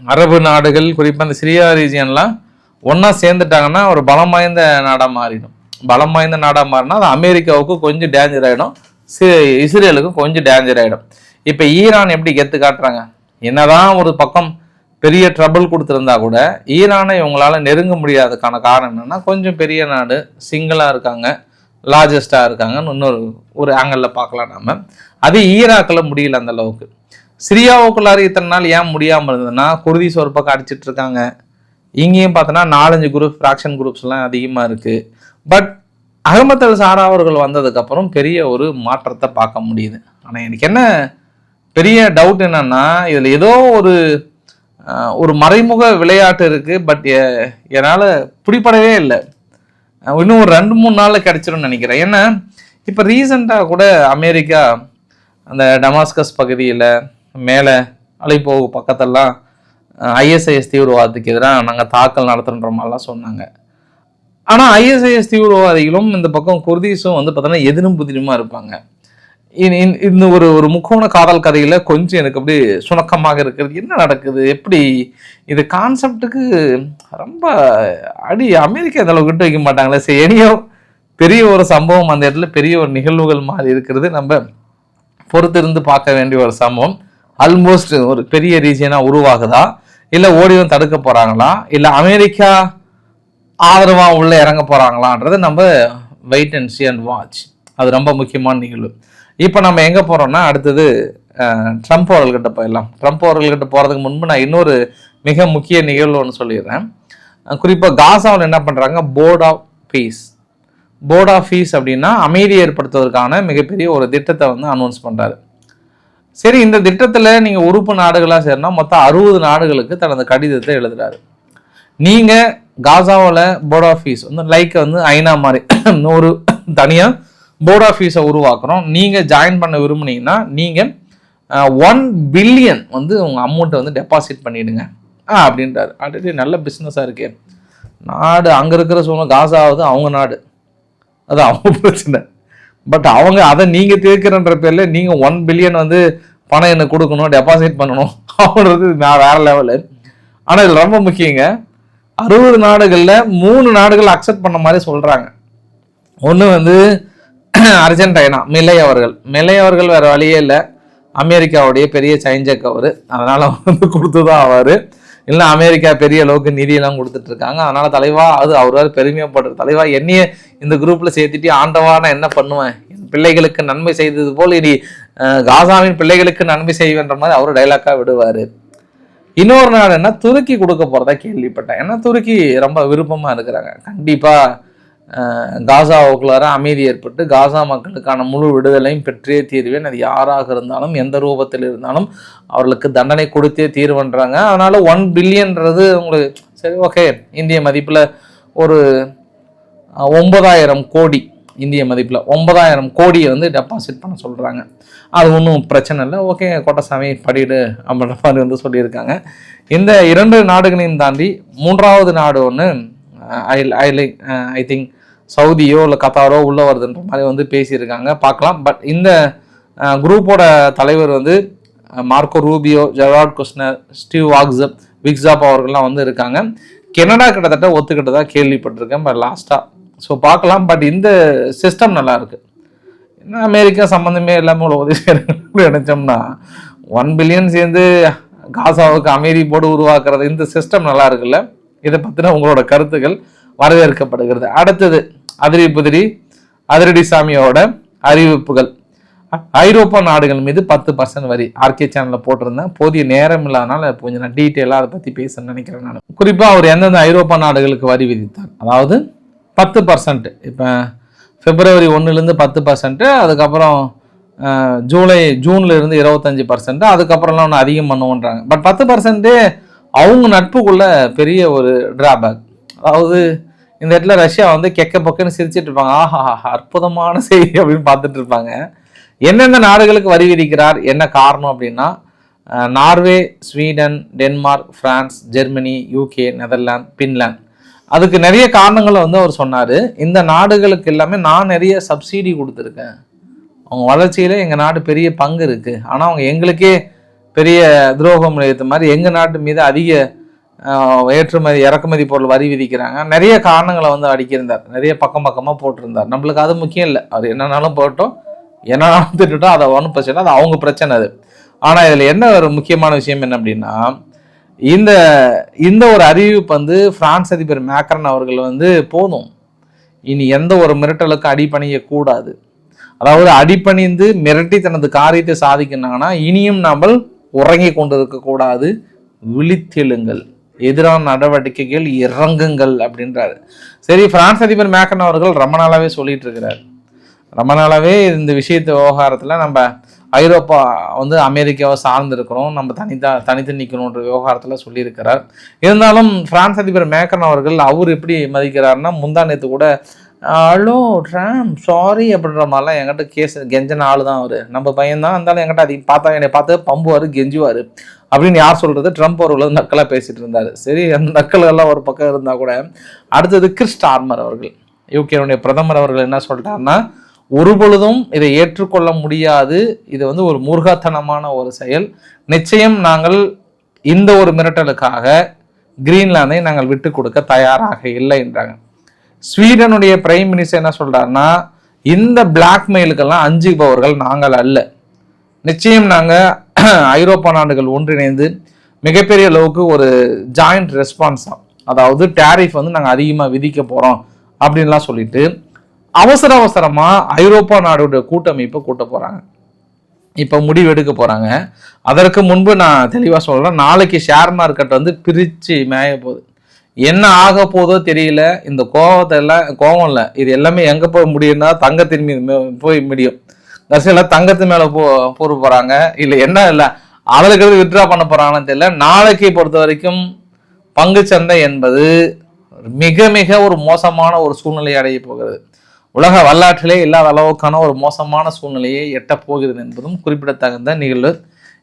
அரபு நாடுகள் குறிப்பாக இந்த சிரியா ரீஜியன்லாம் ஒன்றா சேர்ந்துட்டாங்கன்னா ஒரு பலம் வாய்ந்த நாடாக மாறிடும். பலம் வாய்ந்த நாடாக மாறினா அது அமெரிக்காவுக்கு கொஞ்சம் டேஞ்சர் ஆகிடும் இஸ்ரேலுக்கு கொஞ்சம் டேஞ்சர் ஆகிடும் இப்போ ஈரான் எப்படி கெத்து காட்டுறாங்க? என்னதான் ஒரு பக்கம் பெரிய ட்ரபிள் கொடுத்துருந்தா கூட ஈரானை இவங்களால நெருங்க முடியாததுக்கான காரணம் என்னென்னா கொஞ்சம் பெரிய நாடு சிங்கிளாக இருக்காங்க லார்ஜஸ்டாக இருக்காங்கன்னு இன்னொரு ஒரு ஆங்கிளில் பார்க்கலாம் நாம. அது ஈராக்கில் முடியல அந்த அளவுக்கு. சிரியாவுக்குள்ளார இத்தனை நாள் ஏன் முடியாமல் இருந்ததுன்னா குருதிஸ் ஒரு பக்கம் அடிச்சிட்டு இருக்காங்க. இங்கேயும் பார்த்தோன்னா நாலஞ்சு குரூப் ஃப்ராக்ஷன் குரூப்ஸ்லாம் அதிகமாக இருக்குது பட் அகமத் அல் சாரா அவர்கள் வந்ததுக்கப்புறம் பெரிய ஒரு மாற்றத்தை பார்க்க முடியுது. ஆனால் எனக்கு என்ன பெரிய டவுட் என்னன்னா இதில் ஏதோ ஒரு ஒரு மறைமுக விளையாட்டு இருக்குது பட் என்னால் பிடிப்படவே இல்லை. இன்னும் ஒரு ரெண்டு மூணு நாளில் கிடச்சிரும்னு நினைக்கிறேன். ஏன்னா இப்போ ரீசண்டாக கூட அமெரிக்கா அந்த டமாஸ்கஸ் பகுதியில் மேலே அலைப்போ பக்கத்தெல்லாம் ஐஎஸ்ஐஎஸ் தீவிரவாதத்துக்கு எதிராக நாங்கள் தாக்கல் நடத்துன்ற மாதிரிலாம் சொன்னாங்க. ஆனால் ஐஎஸ்ஐஎஸ் தீவிரவாதிகளும் இந்த பக்கம் குர்தீஸும் வந்து பார்த்தோன்னா எதிரும் புதிருமா இருப்பாங்க. இந்த ஒரு ஒரு முக்கோண காதல் கதையில் கொஞ்சம் எனக்கு அப்படி சுணக்கமாக இருக்கிறது. என்ன நடக்குது? எப்படி இது கான்செப்டுக்கு ரொம்ப அடி அமெரிக்கா இந்த அளவுக்கு விட்டு வைக்க மாட்டாங்களே. சரி எனியோ பெரிய ஒரு சம்பவம் அந்த இடத்துல பெரிய ஒரு நிகழ்வுகள் மாதிரி இருக்கிறது. நம்ம பொறுத்திருந்து பார்க்க வேண்டிய ஒரு சம்பவம். ஆல்மோஸ்ட் ஒரு பெரிய ரீஜியனாக உருவாகுதா? இல்லை ஓடி தடுக்க போகிறாங்களா இல்லை அமெரிக்கா ஆதரவாக உள்ளே இறங்க போகிறாங்களான்றது நம்ம wait and see and watch அது ரொம்ப முக்கியமான நிகழ்வு. இப்போ நம்ம எங்கே போகிறோம்னா அடுத்தது ட்ரம்ப் அவர்கள்கிட்ட போயிடலாம். ட்ரம்ப் அவர்கள்கிட்ட போகிறதுக்கு முன்பு நான் இன்னொரு மிக முக்கிய நிகழ்வு ஒன்று சொல்லிடுறேன். குறிப்பாக காசாவில் என்ன பண்ணுறாங்க board of peace board of peace அப்படின்னா அமைதி ஏற்படுத்துவதற்கான மிகப்பெரிய ஒரு திட்டத்தை வந்து அனௌன்ஸ் பண்ணுறாரு சரி இந்த திட்டத்தில் நீங்கள் உறுப்பு நாடுகளாக சேர்னா மொத்தம் அறுபது நாடுகளுக்கு தனது கடிதத்தை எழுதுறாரு. நீங்கள் காசாவில் போர்ட் ஆஃபீஸ் ஃபீஸ் வந்து லைக் வந்து ஐநா மாதிரி ஒரு தனியாக போர்ட் ஆஃபீஸை உருவாக்குறோம். நீங்கள் ஜாயின் பண்ண விரும்புனீங்கன்னா நீங்கள் ஒன் பில்லியன் வந்து உங்கள் அமௌண்ட்டை வந்து டெபாசிட் பண்ணிவிடுங்க ஆ அப்படின்றாரு. ஆல்ரெடி நல்ல பிஸ்னஸாக இருக்கே. நாடு அங்கே இருக்கிற சூழ்நிலை காசாவது அவங்க நாடு. அது அவங்க பிரச்சனை. பட் அவங்க அதை நீங்கள் தீர்க்கிறன்ற பேரில் நீங்கள் ஒன் பில்லியன் வந்து பணம் எனக்கு கொடுக்கணும் டெபாசிட் பண்ணணும் அப்படின்றது நான் வேறு லெவலு ஆனால் இது ரொம்ப முக்கியங்க. அறுபது நாடுகளில் மூணு நாடுகள் அக்செப்ட் பண்ண மாதிரி சொல்கிறாங்க ஒன்று வந்து அர்ஜென்டைனா மிலை அவர்கள். மிலை அவர்கள் வேறு வழியே இல்லை. அமெரிக்காவுடைய பெரிய சைஞ்சக் அவர். அதனால வந்து கொடுத்து தான் ஆவார் இல்லை அமெரிக்கா பெரிய அளவுக்கு நிதியெல்லாம் கொடுத்துட்ருக்காங்க அதனால் தலைவா அது அவரால் பெருமையப்படுற தலைவா என்னையே இந்த குரூப்பில் சேர்த்துட்டு ஆண்டவா நான் என்ன பண்ணுவேன்? என் பிள்ளைகளுக்கு நன்மை செய்தது போல் இனி காசாவின் பிள்ளைகளுக்கு நன்மை செய்வேன்ற மாதிரி அவர் டைலாக்காக விடுவார். இன்னொரு நாள் என்ன துருக்கி கொடுக்க போகிறதா கேள்விப்பட்டேன். ஏன்னா துருக்கி ரொம்ப விருப்பமாக இருக்கிறாங்க. கண்டிப்பாக காசாவுக்குள்ளார அமைதி ஏற்பட்டு காசா மக்களுக்கான முழு விடுதலையும் பெற்றே தீர்வேன். அது யாராக இருந்தாலும் எந்த ரூபத்தில் இருந்தாலும் அவர்களுக்கு தண்டனை கொடுத்தே தீர்வுன்றாங்க. அதனால ஒன் பில்லியன்றது உங்களுக்கு சரி ஓகே இந்திய மதிப்பில் ஒரு ஒன்பதாயிரம் கோடி. இந்திய மதிப்பில் ஒன்பதாயிரம் கோடியை வந்து டெபாசிட் பண்ண சொல்கிறாங்க அது ஒன்றும் பிரச்சனை இல்லை. ஓகே கோட்டசாமி படிடு அப்படின்ற மாதிரி வந்து சொல்லியிருக்காங்க. இந்த இரண்டு நாடுகளையும் தாண்டி மூன்றாவது நாடு ஒன்று ஐ ஐ லைக் ஐ திங்க் சவுதியோ இல்லை கத்தாரோ உள்ள வருதுன்ற மாதிரி வந்து பேசியிருக்காங்க. பார்க்கலாம். பட் இந்த குரூப்போட தலைவர் வந்து Marco Rubio Jared Kushner Steve வாக்ஸப் விக்ஸாப் அவர்கள்லாம் வந்து இருக்காங்க. கெனடா கிட்டத்தட்ட ஒத்துக்கிட்டதாக கேள்விப்பட்டிருக்கேன். பட் லாஸ்ட்டாக ஸோ பார்க்கலாம். பட் இந்த சிஸ்டம் நல்லா இருக்கு என்ன அமெரிக்கா சம்மந்தமே இல்லாமல் உள்ள உதவி நினைச்சோம்னா ஒன் பில்லியன் சேர்ந்து காசாவுக்கு அமைதி போர்டு உருவாக்குறது இந்த சிஸ்டம் நல்லா இருக்குல்ல இதை பற்றின உங்களோட கருத்துக்கள் வரவேற்கப்படுகிறது. அடுத்தது அதிரி புதிரி அதிரடி சாமியோட அறிவிப்புகள். ஐரோப்பா நாடுகள் மீது பத்து பர்சன்ட் வரி ஆர்கே சேனலில் போட்டிருந்தேன். போதிய நேரம் இல்லாதனால கொஞ்சம் நான் டீட்டெயிலாக அதை பற்றி பேசணும்னு நினைக்கிறேன் நான். குறிப்பாக அவர் எந்தெந்த ஐரோப்பா நாடுகளுக்கு வரி விதித்தார்? அதாவது பத்து பர்சன்ட் இப்போ பிப்ரவரி ஒன்றுலேருந்து பத்து பர்சன்ட்டு அதுக்கப்புறம் ஜூலை ஜூன்ல இருந்து இருபத்தஞ்சி பர்சன்ட் அதுக்கப்புறம்லாம் ஒன்று அதிகம் பண்ணுவோன்றாங்க. பட் பத்து பர்சன்ட்டு அவங்க நட்புக்குள்ள பெரிய ஒரு டிராபேக் அதாவது இந்த இடத்துல ரஷ்யா வந்து கெக்க பொக்கன்னு சிரிச்சிட்டு இருப்பாங்க. ஆஹா அற்புதமான செய்தி அப்படின்னு பார்த்துட்டு இருப்பாங்க. எந்தெந்த நாடுகளுக்கு வரி விதிக்கிறார்? என்ன காரணம் அப்படின்னா Norway Sweden Denmark France Germany UK Netherlands Finland. அதுக்கு நிறைய காரணங்களை வந்து அவர் சொன்னார். இந்த நாடுகளுக்கு எல்லாமே நான் நிறைய சப்சிடி கொடுத்துருக்கேன். அவங்க வளர்ச்சியில் எங்கள் நாடு பெரிய பங்கு இருக்குது ஆனால் அவங்க எங்களுக்கே பெரிய துரோகம் ஏற்ற மாதிரி எங்கள் நாட்டு மீது அதிக ஏற்றுமதி இறக்குமதி பொருள் வரி விதிக்கிறாங்க. நிறைய காரணங்களை வந்து அடிக்கியிருந்தார் நிறைய பக்கம் பக்கமாக போட்டிருந்தார். நம்மளுக்கு அது முக்கியம் இல்லை. அவர் என்னன்னாலும் போட்டோம் என்னன்னாலும் திட்டுட்டோம் அதை ஒன்றும் பிரச்சனை இல்லை, அது அவங்க பிரச்சனை அது. ஆனால் இதில் என்ன ஒரு முக்கியமான விஷயம் என்ன அப்படின்னா இந்த இந்த ஒரு அறிவிப்பு வந்து பிரான்ஸ் அதிபர் மேக்ரன் அவர்கள் வந்து போதும். இனி எந்த ஒரு மிரட்டலுக்கும் அடிப்பணிய கூடாது. அதாவது அடிபணிந்து மிரட்டி தனது காரியத்தை சாதிக்கினாங்கன்னா இனியும் நாம் உறங்கி கொண்டிருக்க கூடாது. விழித்தெழுங்கள். எதிரான நடவடிக்கைகள் இறங்குங்கள் அப்படின்றாரு. சரி பிரான்ஸ் அதிபர் மேக்கன் அவர்கள் ரொம்ப நாளாவே சொல்லிட்டு இருக்கிறார். ரொம்ப நாளாவே இந்த விஷயத்து விவகாரத்தில் நம்ம ஐரோப்பா வந்து அமெரிக்காவை சார்ந்து இருக்கிறோம் நம்ம தனித்தா தனித்து நிற்கணுன்ற விவகாரத்தில் சொல்லியிருக்கிறார். இருந்தாலும் பிரான்ஸ் அதிபர் மேக்கன் அவர்கள் அவர் எப்படி மதிக்கிறாருன்னா முந்தா நேற்று கூட ஹலோ ட்ராம் சாரி அப்படின்ற மாதிரிலாம் என்கிட்ட கேஸ் கெஞ்சன ஆள் தான் அவர். நம்ம பையன்தான் இருந்தாலும் என்கிட்ட அதிகம் பார்த்தா என்னை பார்த்து பம்புவார் கெஞ்சுவார் அப்படின்னு யார் சொல்கிறது ட்ரம்ப் அவர்கள் வந்து நக்கலாக பேசிகிட்டு இருந்தார். சரி அந்த நக்கல்கள்லாம் ஒரு பக்கம் இருந்தால் கூட அடுத்தது கிறிஸ்ட் ஆர்மர் அவர்கள். யூகேனுடைய பிரதமர் அவர்கள் என்ன சொல்லிட்டாருன்னா ஒரு பொழுதும் இதை ஏற்றுக்கொள்ள முடியாது. இது வந்து ஒரு மூர்க்கத்தனமான ஒரு செயல். நிச்சயம் நாங்கள் இந்த ஒரு மிரட்டலுக்காக கிரீன்லாந்தை நாங்கள் விட்டு கொடுக்க தயாராக இல்லை என்றாங்க. ஸ்வீடனுடைய பிரைம் மினிஸ்டர் என்ன சொல்கிறாருன்னா இந்த பிளாக்மெயிலுக்கெல்லாம் அஞ்சுபவர்கள் நாங்கள் அல்ல. நிச்சயம் நாங்கள் ஐரோப்பா நாடுகள் ஒன்றிணைந்து மிகப்பெரிய அளவுக்கு ஒரு ஜாயிண்ட் ரெஸ்பான்ஸ் அதாவது டேரிஃப் வந்து நாங்கள் அதிகமாக விதிக்க போகிறோம் அப்படின்லாம் சொல்லிட்டு அவசர அவசரமா ஐரோப்பா நாடுடைய கூட்டமைப்பை கூட்ட போறாங்க. இப்போ முடிவு எடுக்க போகிறாங்க அதற்கு முன்பு நான் தெளிவாக சொல்கிறேன் நாளைக்கு ஷேர் மார்க்கெட் வந்து பிரித்து மேய போகுது. என்ன ஆக போதோ தெரியல இந்த கோவத்தை எல்லாம் கோவம் இல்லை. இது எல்லாமே எங்கே போய் முடியும்னா தங்கத்தின் மீது போய் முடியும். கடைசியில் தங்கத்து மேலே போ போற போகிறாங்க இல்லை என்ன இல்லை அவளுக்கு வித்ட்ரா பண்ண போகிறாங்கன்னு தெரியல. நாளைக்கு பொறுத்த வரைக்கும் பங்குச்சந்தை என்பது மிக மிக ஒரு மோசமான ஒரு சூழ்நிலை அடைய போகிறது. உலக வரலாற்றிலே இல்லாத அளவுக்கான ஒரு மோசமான சூழ்நிலையை எட்டப் போகிறது என்பதும் குறிப்பிடத்தகுந்த நிகழ்வு.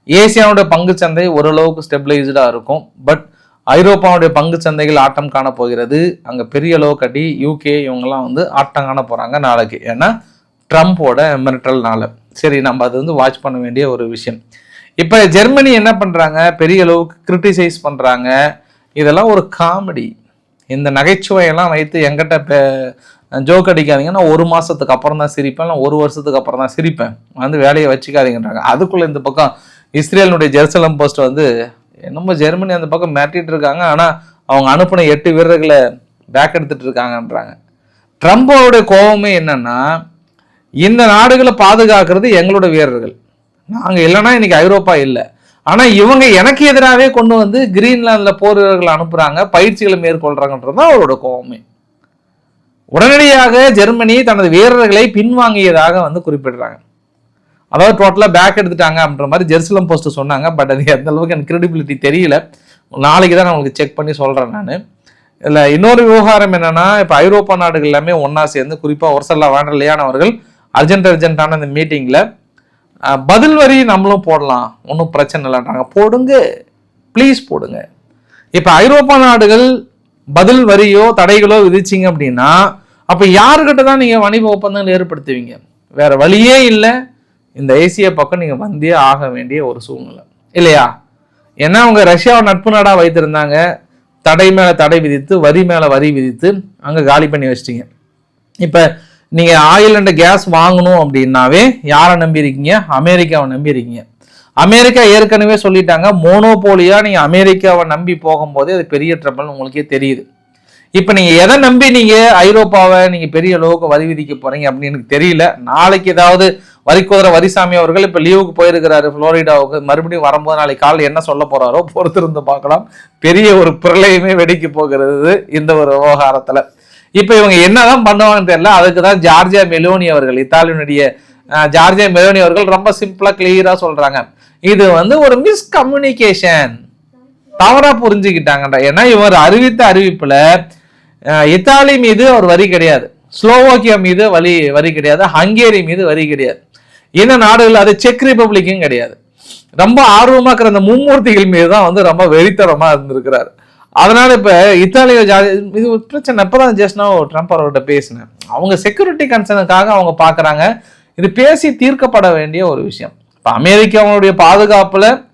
ஏசியாவுடைய பங்குச்சந்தை ஓரளவுக்கு ஸ்டெபிளைஸ்டாக இருக்கும். பட் ஐரோப்பாவுடைய பங்கு சந்தைகள் ஆட்டம் காண போகிறது. அங்கே பெரிய அளவு கட்டி யூகே இவங்கெல்லாம் வந்து ஆட்டம் காண போகிறாங்க நாளைக்கு. ஏன்னா ட்ரம்ப்போட நாள் சரி நம்ம அது வந்து வாட்ச் பண்ண வேண்டிய ஒரு விஷயம். இப்போ ஜெர்மனி என்ன பண்ணுறாங்க பெரிய அளவுக்கு கிரிட்டிசைஸ் பண்ணுறாங்க இதெல்லாம் ஒரு காமெடி இந்த நகைச்சுவையெல்லாம் வைத்து எங்கிட்ட ஜோக் அடிக்காதீங்க. நான் ஒரு மாதத்துக்கு அப்புறம் தான் சிரிப்பேன். இல்லை ஒரு வருஷத்துக்கு அப்புறம் தான் சிரிப்பேன். வந்து வேலையை வச்சுக்காதீங்கன்றாங்க. அதுக்குள்ளே இந்த பக்கம் இஸ்ரேலினுடைய ஜெருசலம் போஸ்ட் வந்து என்னமோ ஜெர்மனி அந்த பக்கம் மிரட்டிட்டு இருக்காங்க. ஆனால் அவங்க அனுப்பின எட்டு வீரர்களை பேக் எடுத்துட்டு இருக்காங்கன்றாங்க. ட்ரம்போடைய கோபமே என்னன்னா இந்த நாடுகளை பாதுகாக்கிறது எங்களோட வீரர்கள். நாங்கள் இல்லைன்னா இன்றைக்கி ஐரோப்பா இல்லை. ஆனால் இவங்க எனக்கு எதிராகவே கொண்டு வந்து கிரீன்லாந்தில் போர் வீரர்கள் அனுப்புகிறாங்க பயிற்சிகளை மேற்கொள்கிறாங்கன்றது தான் அவரோட கோபமே. உடனடியாக ஜெர்மனி தனது வீரர்களை பின்வாங்கியதாக வந்து குறிப்பிடுறாங்க. அதாவது டோட்டலாக பேக் எடுத்துட்டாங்க அப்படின்ற மாதிரி ஜெருசலம் போஸ்ட் சொன்னாங்க பட் அது எந்த அளவுக்கு எனக்கு கிரெடிபிலிட்டி தெரியல. நாளைக்கு தான் நான் உங்களுக்கு செக் பண்ணி சொல்கிறேன் நான். இதில் இன்னொரு விவகாரம் என்னென்னா இப்போ ஐரோப்பா நாடுகள் எல்லாமே ஒன்றா சேர்ந்து குறிப்பாக ஒரு வேண்டர்லையான் அவர்கள் அர்ஜென்ட் அர்ஜென்ட்டான இந்த மீட்டிங்கில் பதில் வரி நம்மளும் போடலாம். ஒன்றும் பிரச்சனை இல்லைன்றாங்க போடுங்க. ப்ளீஸ் போடுங்க. இப்போ ஐரோப்பா நாடுகள் பதில் வரியோ தடைகளோ விதிச்சிங்க அப்படின்னா அப்போ யாருக்கிட்ட தான் நீங்கள் வணிக ஒப்பந்தங்கள் ஏற்படுத்துவீங்க? வேற வழியே இல்லை. இந்த ஏசிய பக்கம் நீங்கள் வந்தே ஆக வேண்டிய ஒரு சூழ்நிலை. இல்லையா? ஏன்னா அவங்க ரஷ்யாவை நட்பு நாடாக வைத்திருந்தாங்க. தடை மேலே தடை விதித்து வரி மேலே வரி விதித்து அங்கே காலி பண்ணி வச்சிட்டீங்க. இப்போ நீங்கள் ஆயில் அண்ட் கேஸ் வாங்கணும் அப்படின்னாவே யாரை நம்பியிருக்கீங்க அமெரிக்காவை நம்பியிருக்கீங்க அமெரிக்கா ஏற்கனவே சொல்லிட்டாங்க மோனோபோலியா நீங்கள் அமெரிக்காவை நம்பி போகும்போதே அது பெரிய ட்ரபிள் உங்களுக்கே தெரியுது. இப்போ நீங்கள் எதை நம்பி நீங்கள் ஐரோப்பாவை நீங்கள் பெரிய அளவுக்கு வரி விதிக்க போகிறீங்க அப்படின்னு எனக்கு தெரியல. நாளைக்கு ஏதாவது வரிக்குதிரை வரிசாமி அவர்கள் இப்போ லீவுக்கு போயிருக்கிறாரு ஃப்ளோரிடாவுக்கு மறுபடியும் வரும்போது நாளைக்கு காலையில் என்ன சொல்ல போகிறாரோ பொறுத்திருந்து பார்க்கலாம். பெரிய ஒரு பிரளயமே வெடிக்க போகிறது இந்த ஒரு விவகாரத்தில். இப்போ இவங்க என்னதான் பண்ணுவாங்கன்னு தெரியல. அதுக்கு தான் ஜார்ஜியா மெலோனி அவர்கள் இத்தாலியனுடைய ஜார்ஜியா மெலோனி அவர்கள் ரொம்ப சிம்பிளாக கிளியரா சொல்கிறாங்க இது வந்து ஒரு மிஸ்கம்யூனிகேஷன் தவறா புரிஞ்சுக்கிட்டாங்கடா. ஏன்னா இவர் அறிவித்த அறிவிப்புல இத்தாலி மீது ஒரு வரி கிடையாது. ஸ்லோவாக்கியா மீது வரி வரி கிடையாது. ஹங்கேரி மீது வரி கிடையாது. இந்த நாடுகள் அது செக் ரிப்பப்ளிக்கும் கிடையாது. ரொம்ப ஆர்வமா இருக்கிற அந்த மும்மூர்த்திகள் மீது தான் வந்து ரொம்ப வெறித்தனமா இருந்திருக்கிறார். அதனால இப்போ இத்தாலிய ஜா- இது ஒரு பிரச்சனை. இப்பதான் ஜஸ்ட் நான் ட்ரம்ப் அவர்கிட்ட பேசினேன். அவங்க செக்யூரிட்டி கன்சர்னுக்காக அவங்க பார்க்குறாங்க இது பேசி தீர்க்கப்பட வேண்டிய ஒரு விஷயம். இப்போ அமெரிக்காவுடைய பாதுகாப்பில்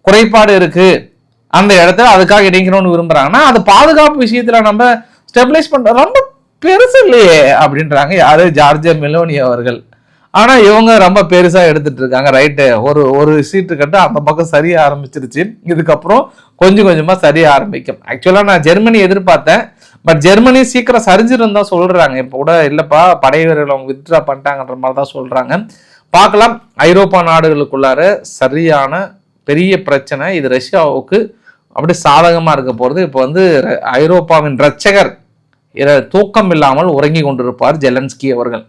குறைபாடு இருக்குது அந்த இடத்துல அதுக்காக இணைக்கணும்னு விரும்புகிறாங்கன்னா அது பாதுகாப்பு விஷயத்தில் நம்ம ஸ்டெபிலைஸ் பண்ற ரொம்ப பெருசு இல்லையே அப்படின்றாங்க யாரு? ஜார்ஜியா மெலோனி அவர்கள். ஆனா இவங்க ரொம்ப பெருசா எடுத்துட்டு இருக்காங்க ரைட்டு ஒரு ஒரு சீட்டு கட்ட அந்த பக்கம் சரிய ஆரம்பிச்சிருச்சு. இதுக்கப்புறம் கொஞ்சம் கொஞ்சமா சரிய ஆரம்பிக்கும். ஆக்சுவலா நான் ஜெர்மனி எதிர்பார்த்தேன். பட் ஜெர்மனி சீக்கிரம் சரிஞ்சிருந்தா தான் சொல்றாங்க. இப்போ கூட இல்லப்பா படை வீரர்கள் அவங்க வித்ட்ரா பண்ணிட்டாங்கன்ற மாதிரி தான் சொல்றாங்க. பார்க்கலாம். ஐரோப்பா நாடுகளுக்குள்ளார சரியான பெரிய பிரச்சனை. இது ரஷ்யாவுக்கு அப்படி சாதகமா இருக்க போறது. இப்போ வந்து ர- ஐரோப்பாவின் ரட்சகர் இதை தூக்கம் இல்லாமல் உறங்கி கொண்டிருப்பார் ஜெலன்ஸ்கி அவர்கள்.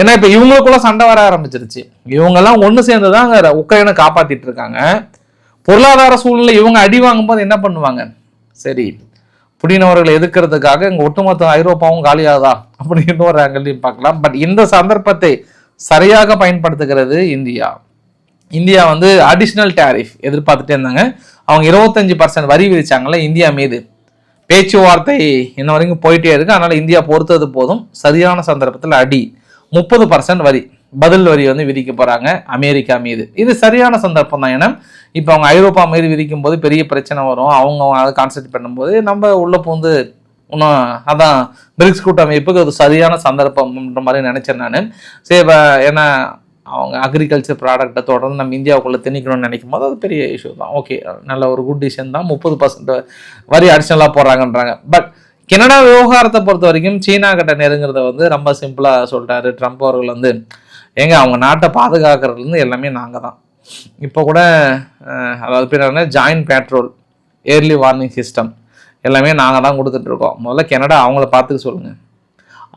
ஏன்னா இப்போ இவங்களுக்குள்ள சண்டை வர ஆரம்பிச்சிருச்சு. இவங்கெல்லாம் ஒன்று சேர்ந்து தான் அங்க உக்ரைனை காப்பாற்றிட்டு இருக்காங்க பொருளாதார சூழ்நிலை இவங்க அடி வாங்கும்போது என்ன பண்ணுவாங்க? சரி புடினவர்களை எதிர்க்கிறதுக்காக இங்கே ஒட்டுமொத்த ஐரோப்பாவும் காலியாதா அப்படின்னு ஒரு ஆங்கிலையும் பார்க்கலாம். பட் இந்த சந்தர்ப்பத்தை சரியாக பயன்படுத்துகிறது இந்தியா. இந்தியா வந்து அடிஷ்னல் டேரிஃப் எதிர்பார்த்துட்டே இருந்தாங்க. அவங்க இருபத்தஞ்சு பர்சன்ட் வரி விதிச்சாங்களே இந்தியா மீது. பேச்சுவார்த்தை இன்ன வரைக்கும் போயிட்டே இருக்கு. அதனால இந்தியா பொறுத்தது போதும். சரியான சந்தர்ப்பத்தில் அடி. முப்பது பர்சன்ட் வரி பதில் வரி வந்து விதிக்க போறாங்க அமெரிக்கா மீது. இது சரியான சந்தர்ப்பம் தான். ஏன்னா இப்போ அவங்க ஐரோப்பா மீது விதிக்கும் போது பெரிய பிரச்சனை வரும். அவங்க அதை கான்சென்ட்ரேட் பண்ணும்போது நம்ம உள்ள பூந்து இன்னும் அதான் பிரிக்ஸ் கூட்டமைப்புக்கு அது சரியான சந்தர்ப்பம்ன்ற மாதிரி நினைச்சேன் நான். சரி ஏன்னா அவங்க அக்ரிகல்ச்சர் ப்ராடக்ட்டை தொடர்ந்து நம்ம இந்தியாவுக்குள்ளே திணிக்கணும்னு நினைக்கும் போது அது பெரிய இஷ்யூ தான். ஓகே நல்ல ஒரு குட் டிசிஷன் தான். முப்பது பர்சன்ட் வரி அடிஷனலாக போடுறாங்கன்றாங்க. பட் கனடா விவகாரத்தை பொறுத்த வரைக்கும் சீனா கிட்ட நெருங்கிறத வந்து ரொம்ப சிம்பிளாக சொல்லிட்டாரு. ட்ரம்ப் அவர்கள் வந்து ஏங்க அவங்க நாட்டை பாதுகாக்கிறதுலேருந்து எல்லாமே நாங்கள் தான். இப்போ கூட அதாவது பேர் என்ன? Joint patrol early warning system எல்லாமே நாங்கள் தான் கொடுத்துட்ருக்கோம் முதல்ல கனடா அவங்கள பார்த்துக்க சொல்லுங்கள்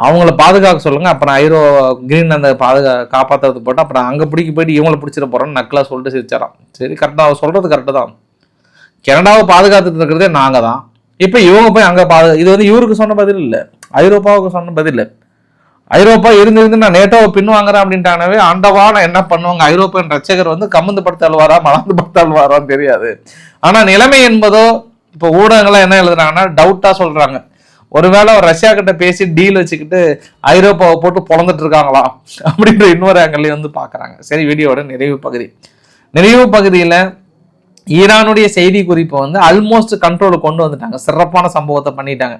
அவங்கள பாதுகாக்க சொல்லுங்கள் அப்புறம் ஐரோ கிரீன் அந்த பாதுகா காப்பாற்றுறது போட்டு அப்புறம் அங்கே பிடிக்க போயிட்டு இவங்கள பிடிச்சிட போகிறோன்னு நக்கலாக சொல்லிட்டு சிரிச்சாராம். சரி கரெக்டாக அவர் சொல்கிறது கரெக்டு தான். கனடாவை பாதுகாத்துட்டு இருக்கிறதே நாங்கள் தான். இப்போ இவங்க போய் அங்கே பாது இது வந்து இவருக்கு சொன்ன பதில் இல்லை. ஐரோப்பாவுக்கு சொன்ன பதில் இல்லை. ஐரோப்பா இருந்து இருந்து நான் நேட்டோவை பின்வாங்குறேன் அப்படின்ட்டானவே ஆண்டவா நான் என்ன பண்ணுவாங்க? ஐரோப்பியன் ரட்சகர் வந்து கமந்து படுத்தாழ்வாரா மலர்ந்து படுத்தாழ்வாரான்னு தெரியாது. ஆனால் நிலைமை என்பதோ இப்போ ஊடகங்கள்லாம் என்ன எழுதுறாங்கன்னா டவுட்டாக சொல்கிறாங்க ஒருவேளை அவர் ரஷ்யா கிட்ட பேசி டீல் வச்சுக்கிட்டு ஐரோப்பாவை போட்டு பொழந்துட்டு இருக்காங்களா? அப்படின்ற இன்னொரு ஆங்கிலையும் வந்து பார்க்குறாங்க சரி வீடியோட நிறைவு பகுதி. நிறைவு பகுதியில் ஈரானுடைய செய்தி குறிப்பை வந்து அல்மோஸ்ட் கண்ட்ரோலுக்கு கொண்டு வந்துட்டாங்க. சிறப்பான சம்பவத்தை பண்ணிட்டாங்க.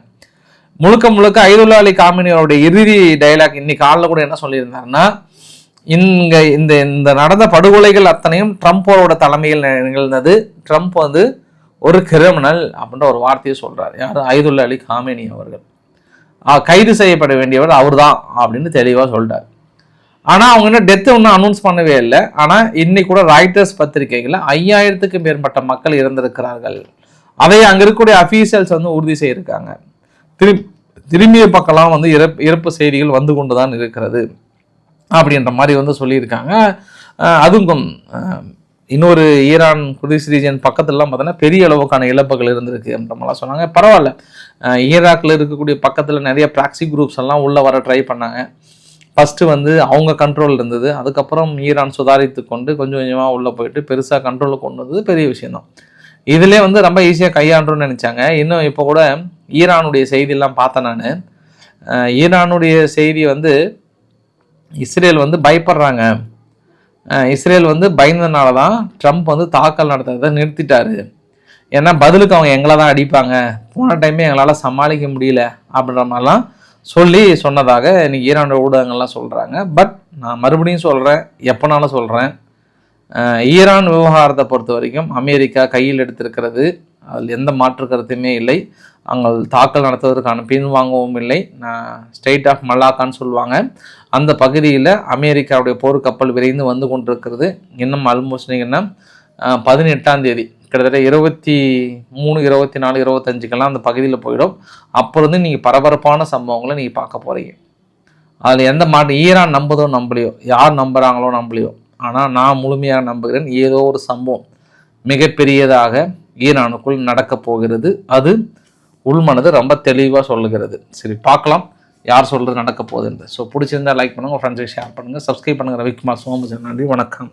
முழுக்க முழுக்க ஐதுல்லா அலி காமினியோடைய இறுதி டைலாக் இன்னைக்கு காலில் கூட என்ன சொல்லியிருந்தாருன்னா இங்க இந்த இந்த நடந்த படுகொலைகள் அத்தனையும் ட்ரம்ப்போட தலைமையில் நிகழ்ந்தது. ட்ரம்ப் வந்து ஒரு கிரிமினல் அப்படின்ற ஒரு வார்த்தையை சொல்கிறார் யார்? ஐதுல்லா அலி காமினி அவர்கள். கைது செய்யப்பட வேண்டியவர் அவர் தான் அப்படின்னு தெளிவாக சொல்லிட்டார் ஆனால் அவங்க இன்னும் டெத்து ஒன்றும் அனௌன்ஸ் பண்ணவே இல்லை. ஆனால் இன்னைக்கு கூட ராய்டர்ஸ் பத்திரிக்கைகளில் ஐயாயிரத்துக்கு மேற்பட்ட மக்கள் இறந்திருக்கிறார்கள். அதை அங்கே இருக்கக்கூடிய அஃபீஷியல்ஸ் வந்து உறுதி செய்திருக்காங்க திரு திரும்பிய பக்கம்லாம் வந்து இறப்பு இறப்பு செய்திகள் வந்து கொண்டு தான் இருக்கிறது. அப்படின்ற மாதிரி வந்து சொல்லியிருக்காங்க. அதுவும் இன்னொரு ஈரான் குதிஸ் ரீஜன் பக்கத்துலலாம் பார்த்தோன்னா பெரிய அளவுக்கான இழப்புகள் இருந்திருக்கு அப்படின்ற சொன்னாங்க. பரவாயில்ல. ஈராக்கில் இருக்கக்கூடிய பக்கத்தில் நிறைய ப்ராக்சி குரூப்ஸ் எல்லாம் உள்ளே வர ட்ரை பண்ணாங்க. ஃபஸ்ட்டு வந்து அவங்க கண்ட்ரோல் இருந்தது. அதுக்கப்புறம் ஈரான் சுதாரித்து கொண்டு கொஞ்சம் கொஞ்சமாக உள்ளே போயிட்டு பெருசாக கண்ட்ரோலுக்கு கொண்டு வந்தது பெரிய விஷயந்தான் இதிலே வந்து ரொம்ப ஈஸியாக கையாண்டும்னு நினச்சாங்க. இன்னும் இப்போ கூட ஈரானுடைய செய்தியெல்லாம் பார்த்தேன் நான். ஈரானுடைய செய்தி வந்து இஸ்ரேல் வந்து பயப்படுறாங்க. இஸ்ரேல் வந்து பயந்ததுனால தான் ட்ரம்ப் வந்து தாக்கல் நடத்துறதை நிறுத்திட்டாரு. ஏன்னா பதிலுக்கு அவங்க எங்களை தான் அடிப்பாங்க. போன டைமே எங்களால் சமாளிக்க முடியல அப்படின்ற மாதிரிலாம் சொல்லி சொன்னதாக இன்னைக்கு ஈரானோட ஊடகங்கள்லாம் சொல்கிறாங்க பட் நான் மறுபடியும் சொல்கிறேன் எப்போனாலும் சொல்கிறேன் ஈரான் விவகாரத்தை பொறுத்த வரைக்கும் அமெரிக்கா கையில் எடுத்திருக்கிறது. அதில் எந்த மாற்று கருத்துமே இல்லை. அங்கே தாக்கல் நடத்துவதற்கான பின்வாங்கவும் இல்லை. நான் ஸ்டேட் ஆஃப் மல்லாக்கான்னு சொல்லுவாங்க. அந்த பகுதியில் அமெரிக்காவுடைய போர்க்கப்பல் விரைந்து வந்து கொண்டிருக்கிறது. இன்னும் ஆல்மோஸ்ட் நீங்கன்னா பதினெட்டாம் தேதி. கிட்டத்தட்ட இருபத்தி மூணு இருபத்தி நாலு இருபத்தஞ்சுக்கெல்லாம் அந்த பகுதியில் போயிடும். அப்போ இருந்து நீங்கள் பரபரப்பான சம்பவங்களை நீங்கள் பார்க்க போகிறீங்க அதில் எந்த மாட்டு ஈரான் நம்புதோ நம்பலையோ யார் நம்புகிறாங்களோ நம்பலையோ ஆனால் நான் முழுமையாக நம்புகிறேன் ஏதோ ஒரு சம்பவம் மிகப்பெரியதாக ஈரானுக்குள் நடக்கப் போகிறது. அது உள்மனது ரொம்ப தெளிவாக சொல்லுகிறது. சரி பார்க்கலாம் யார் சொல்கிறது நடக்க போகுதுன்றது ஸோ பிடிச்சிருந்தா லைக் பண்ணுங்கள் ஃப்ரெண்ட்ஸுக்கு ஷேர் பண்ணுங்கள் சப்ஸ்கிரைப் பண்ணுங்கள் ரவிக்குமார் சோமஜன் நன்றி வணக்கம்.